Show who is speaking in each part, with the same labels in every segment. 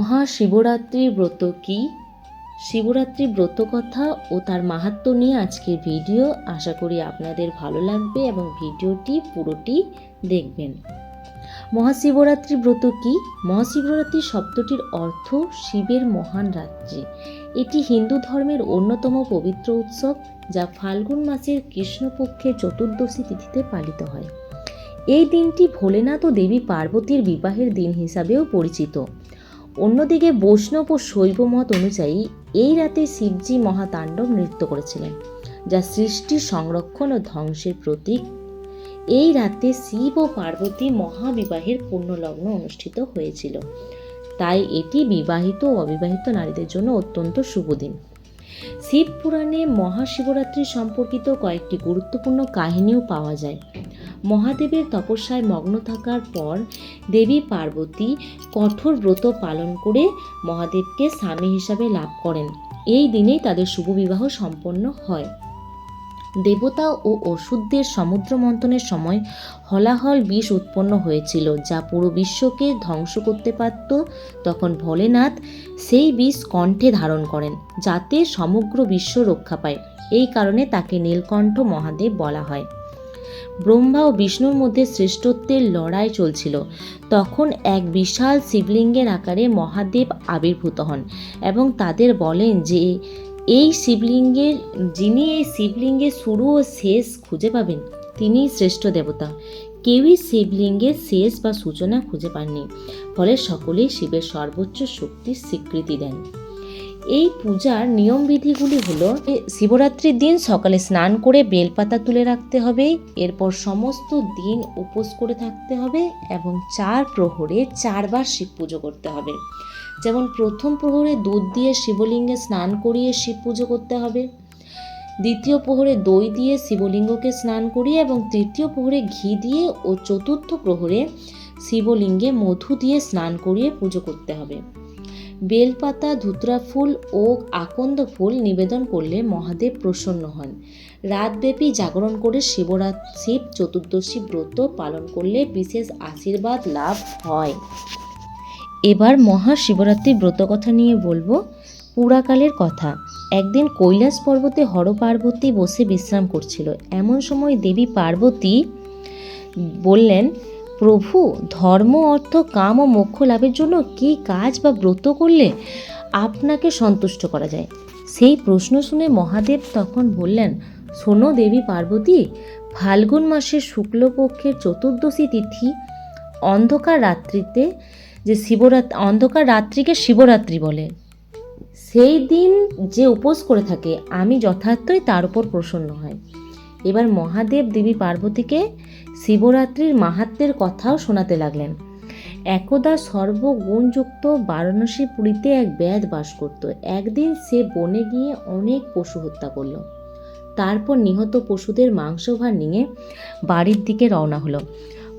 Speaker 1: মহাশিবরাত্রির ব্রত কি? শিবরাত্রি ব্রত কথা ও তার মাহাত্ম্য নিয়ে আজকের ভিডিও আশা করি আপনাদের ভালো লাগবে এবং ভিডিওটি পুরোটি দেখবেন। মহাশিবরাত্রি ব্রত কি? মহাশিবরাত্রি শব্দটির অর্থ শিবের মহান রাত্রি এটি হিন্দু ধর্মের অন্যতম পবিত্র উৎসব, যা ফাল্গুন মাসের কৃষ্ণপক্ষের চতুর্দশী তিথিতে পালিত হয়। এই দিনটি ভোলেনাথ ও দেবী পার্বতীর বিবাহের দিন হিসাবেও পরিচিত। অন্যদিকে বৈষ্ণব ও শৈব মত অনুযায়ী এই রাতে শিবজি মহাতাণ্ডব নৃত্য করেছিলেন, যা সৃষ্টি, সংরক্ষণ ও ধ্বংসের প্রতীক। এই রাতে শিব ও পার্বতী মহাবিবাহের পূর্ণলগ্ন অনুষ্ঠিত হয়েছিল। তাই এটি বিবাহিত ও অবিবাহিত নারীদের জন্য অত্যন্ত শুভ দিন। শিব পুরাণে মহাশিবরাত্রি সম্পর্কিত কয়েকটি গুরুত্বপূর্ণ কাহিনীও পাওয়া যায়। মহাদেবের তপস্যায় মগ্ন থাকার পর দেবী পার্বতী কঠোর ব্রত পালন করে মহাদেবকে স্বামী হিসাবে লাভ করেন। এই দিনেই তাদের শুভ বিবাহ সম্পন্ন হয়। দেবতা ও অসুরদের সমুদ্র মন্থনের সময় হলাহল বিষ উৎপন্ন হয়েছিল, যা পুরো বিশ্বকে ধ্বংস করতে পারত। তখন ভোলেনাথ সেই বিষ কণ্ঠে ধারণ করেন, যাতে সমগ্র বিশ্ব রক্ষা পায়। এই কারণে তাকে নীলকণ্ঠ মহাদেব বলা হয়। ব্রহ্মা ও বিষ্ণুর মধ্যে শ্রেষ্ঠত্বের লড়াই চলছিল। তখন এক বিশাল শিবলিঙ্গের আকারে মহাদেব আবির্ভূত হন এবং তাদের বলেন যে, এই শিবলিঙ্গের, যিনি এই শিবলিঙ্গের শুরু ও শেষ খুঁজে পাবেন, তিনি শ্রেষ্ঠ দেবতা। কেউই শিবলিঙ্গের শেষ বা সূচনা খুঁজে পাননি। ফলে সকলেই শিবের সর্বোচ্চ শক্তির স্বীকৃতি দেন। এই পূজার নিয়মবিধিগুলি হলো শিবরাত্রির দিন সকালে স্নান করে বেলপাতা তুলে রাখতে হবে, এরপর সমস্ত দিন উপোস করে থাকতে হবে এবং চার প্রহরে চারবার শিব পুজো করতে হবে। যেমন প্রথম প্রহরে দুধ দিয়ে শিবলিঙ্গে স্নান করিয়ে শিব পুজো করতে হবে, দ্বিতীয় প্রহরে দই দিয়ে শিবলিঙ্গকে স্নান করিয়ে এবং তৃতীয় প্রহরে ঘি দিয়ে ও চতুর্থ প্রহরে শিবলিঙ্গে মধু দিয়ে স্নান করিয়ে পুজো করতে হবে। বেলপাতা, ধুতরা ফুল ও আকন্দ ফুল নিবেদন করলে মহাদেব প্রসন্ন হন। রাতব্যাপী জাগরণ করে শিবরাত শিব চতুর্দশী ব্রত পালন করলে বিশেষ আশীর্বাদ লাভ হয়। এবার মহাশিবরাত্রির ব্রত কথা নিয়ে বলব। পুরাকালের কথা। একদিন কৈলাস পর্বতে হর পার্বতী বসে বিশ্রাম করছিল। এমন সময় দেবী পার্বতী বললেন প্রভু, ধর্ম, অর্থ, কাম ও মোক্ষ লাভের জন্য কী কাজ বা ব্রত করলে আপনাকে সন্তুষ্ট করা যায়? সেই প্রশ্ন শুনে মহাদেব তখন বললেন, শোনো দেবী পার্বতী, ফাল্গুন মাসের শুক্লপক্ষের চতুর্দশী তিথি অন্ধকার রাত্রিতে যে শিবরাত, অন্ধকার রাত্রিকে শিবরাত্রি বলে। সেই দিন যে উপোস করে থাকে, আমি যথার্থই তার উপর প্রসন্ন হয়। এবার মহাদেব দেবী পার্বতীকে শিবরাত্রির মাহাত্মের কথাও শোনাতে লাগলেন। একদা সর্বগুণযুক্ত বারাণসী পুরীতে এক ব্যাধ বাস করত। একদিন সে বনে গিয়ে অনেক পশু হত্যা করল। তারপর নিহত পশুদের মাংসভার নিয়ে বাড়ির দিকে রওনা হলো।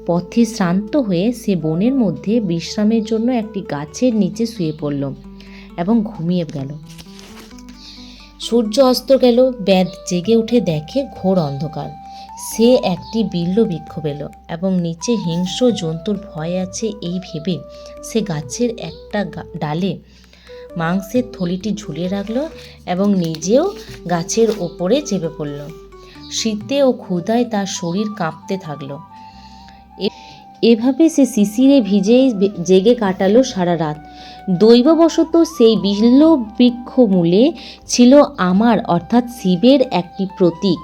Speaker 1: পথে শ্রান্ত হয়ে সে বনের মধ্যে বিশ্রামের জন্য একটি গাছের নিচে শুয়ে পড়ল এবং ঘুমিয়ে গেল। সূর্য অস্ত গেল ব্যাদ জেগে উঠে দেখে ঘোর অন্ধকার। সে একটি বিল্ল বৃক্ষ পেল এবং নিচে হিংস্র জন্তুর ভয় আছে এই ভেবে সে গাছের একটা ডালে মাংসের থলিটি ঝুলিয়ে রাখল এবং নিজেও গাছের ওপরে চেপে পড়ল। শীতে ও ক্ষুধায় তার শরীর কাঁপতে থাকল। এভাবে সে শিশিরে ভিজেই জেগে কাটালো সারা রাত। দৈববশত সেই বিল্ল বৃক্ষ মূলে ছিল আমার, অর্থাৎ শিবের একটি প্রতীক।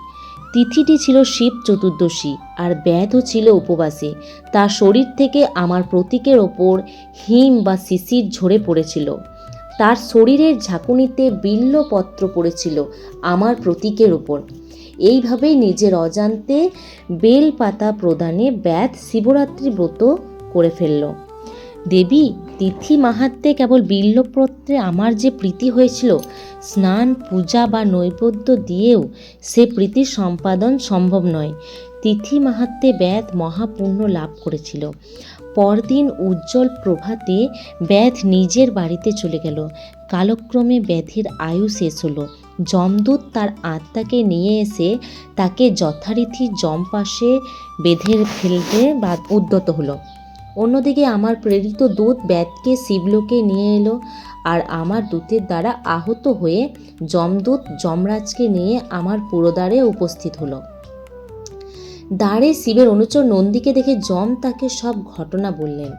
Speaker 1: তিথিটি ছিল শিব চতুর্দশী, আর ব্যাধও ছিল উপবাসে। তার শরীর থেকে আমার প্রতীকের ওপর হিম বা শিশির ঝরে পড়েছিল। তার শরীরের ঝাঁকুনিতে বিল্লপত্র পড়েছিল আমার প্রতীকের ওপর। এইভাবেই নিজের অজান্তে বেলপাতা প্রদানে ব্যাধ শিবরাত্রি ব্রত করে ফেলল। দেবী, তিথি মাহাত্মে কেবল বিল্লপত্রে আমার যে প্রীতি হয়েছিল, স্নান, পূজা বা নৈবেদ্য দিয়েও সে প্রীতি সম্পাদন সম্ভব নয়। তিথি মাহাত্মে ব্যাধ মহাপুণ্য লাভ করেছিল। পরদিন উজ্জ্বল প্রভাতে ব্যাধ নিজের বাড়িতে চলে গেল। কালক্রমে ব্যাধের আয়ু শেষ হলো। যমদূত তার আত্মাকে নিয়ে এসে তাকে যথারীতি যম পাশে বেঁধে ফেলতে বা উদ্যত হলো। অন্যদিকে আমার প্রেরিত দূত ব্যাধকে শিবলোকে নিয়ে এলো আর আমার দূতের দ্বারা আহত হয়ে যমদূত যমরাজকে নিয়ে আমার পুরোদ্বারে উপস্থিত হলো। দ্বারে শিবের অনুচর নন্দীকে দেখে যম তাকে সব ঘটনা বললেন।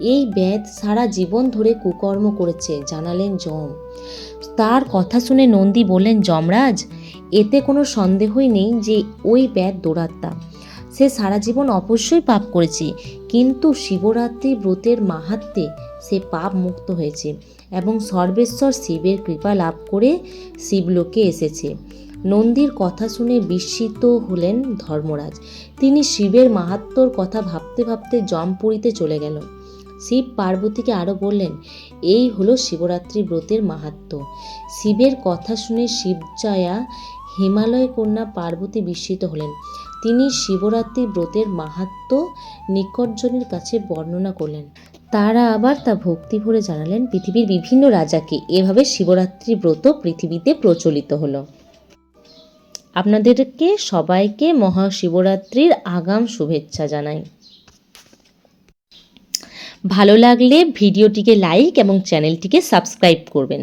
Speaker 1: এই ব্যাত সারা জীবন ধরে কুকর্ম করেছে, জানালেন যম। তার কথা শুনে নন্দী বললেন, যমরাজ, এতে কোনো সন্দেহই নেই যে ওই ব্যাত দৌড়াত্মা সে সারা জীবন অবশ্যই পাপ করেছে, কিন্তু শিবরাত্রি ব্রতের মাহাত্মে সে পাপ মুক্ত হয়েছে এবং সর্বেশ্বর শিবের কৃপা লাভ করে শিবলোকে এসেছে। নন্দীর কথা শুনে বিস্মিত হলেন ধর্মরাজ। তিনি শিবের মাহাত্ম্যর কথা ভাবতে ভাবতে জমপুরীতে চলে গেল। শিব পার্বতীকে আরও বললেন, এই হলো শিবরাত্রি ব্রতের মাহাত্ম্য। শিবের কথা শুনে শিবজয়া হিমালয় কন্যা পার্বতী বিস্মিত হলেন। তিনি শিবরাত্রি ব্রতের মাহাত্ম্য নিকটজনের কাছে বর্ণনা করলেন। তারা আবার তা ভক্তি ভরে জানালেন পৃথিবীর বিভিন্ন রাজাকে। এভাবে শিবরাত্রি ব্রত পৃথিবীতে প্রচলিত হলো। আপনাদেরকে সবাইকে মহাশিবরাত্রির আগাম শুভেচ্ছা জানাই। ভালো লাগলে ভিডিওটিকে লাইক এবং চ্যানেলটিকে সাবস্ক্রাইব করবেন।